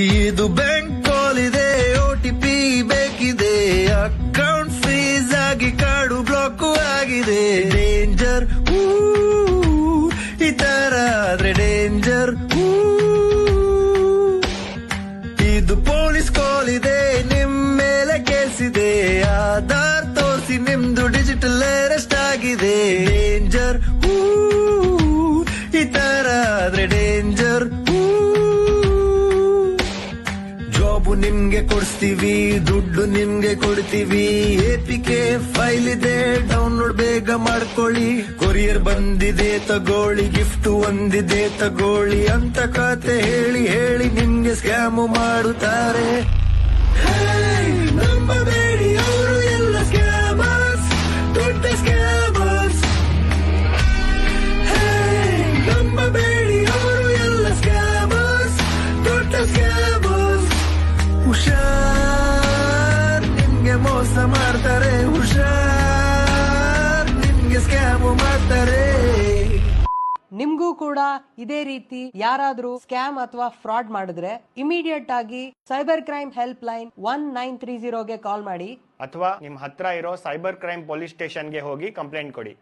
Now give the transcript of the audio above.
ಇದು bank call ಇದೆ O T P ಬೇಕಿದೆ. ಅಕೌಂಟ್ ಫ್ರೀಸ್ ಆಗಿ ಕಾರ್ಡು ಬ್ಲಾಕ್ ಆಗಿದೆ. ಡೇಂಜರ್ ಈ ತರ ಆದ್ರೆ ಡೇಂಜರ್ ಇದು ಪೊಲೀಸ್ ಕಾಲ್ ಇದೆ, ನಿಮ್ ಮೇಲೆ ಕೇಸಿದೆ ಆಧಾರ್ ತೋರಿಸಿ ನಿಮ್ದು ಡಿಜಿಟಲ್ ಅರೆಸ್ಟ್ ಆಗಿದೆ. ಡೇಂಜರ್ ಈ ತರ ಆದ್ರೆ ಡೇಂಜರ್ ಜಾಬ್ ನಿಮ್ಗೆ ಕೊಡಿಸ್ತೀವಿ, ದುಡ್ಡು ನಿಮ್ಗೆ ಕೊಡ್ತೀವಿ. ಎಪಿಕೆ ಫೈಲ್ ಇದೆ ಡೌನ್ಲೋಡ್ ಬೇಗ ಮಾಡ್ಕೊಳ್ಳಿ. ಕೊರಿಯರ್ ಬಂದಿದೆ, ತಗೊಳ್ಳಿ ಗಿಫ್ಟ್ ಒಂದಿದೆ ತಗೋಳಿ ಅಂತ ಕತೆ ಹೇಳಿ ಹೇಳಿ ನಿಮ್ಗೆ ಸ್ಕ್ಯಾಮು ಮಾಡುತ್ತಾರೆ. ಹುಷಾರ್ ನಿಮ್ಗೆ ಮೋಸ ಮಾಡ್ತಾರೆ. ಹುಷಾರ್ ನಿಮ್ಗೆ ಸ್ಕ್ಯಾಮ್ ಮಾಡ್ತಾರೆ. ನಿಮ್ಗೂ ಕೂಡ ಇದೇ ರೀತಿ ಯಾರಾದ್ರೂ ಸ್ಕ್ಯಾಮ್ ಅಥವಾ ಫ್ರಾಡ್ ಮಾಡಿದ್ರೆ ಇಮಿಡಿಯೇಟ್ ಆಗಿ cyber crime help line one nine three ಜೀರೋಗೆ call ಮಾಡಿ. ಅಥವಾ ನಿಮ್ಮ ಹತ್ರ ಇರೋ ಸೈಬರ್ ಕ್ರೈಮ್ ಪೊಲೀಸ್ ಸ್ಟೇಷನ್ಗೆ ಹೋಗಿ ಕಂಪ್ಲೇಂಟ್ ಕೊಡಿ.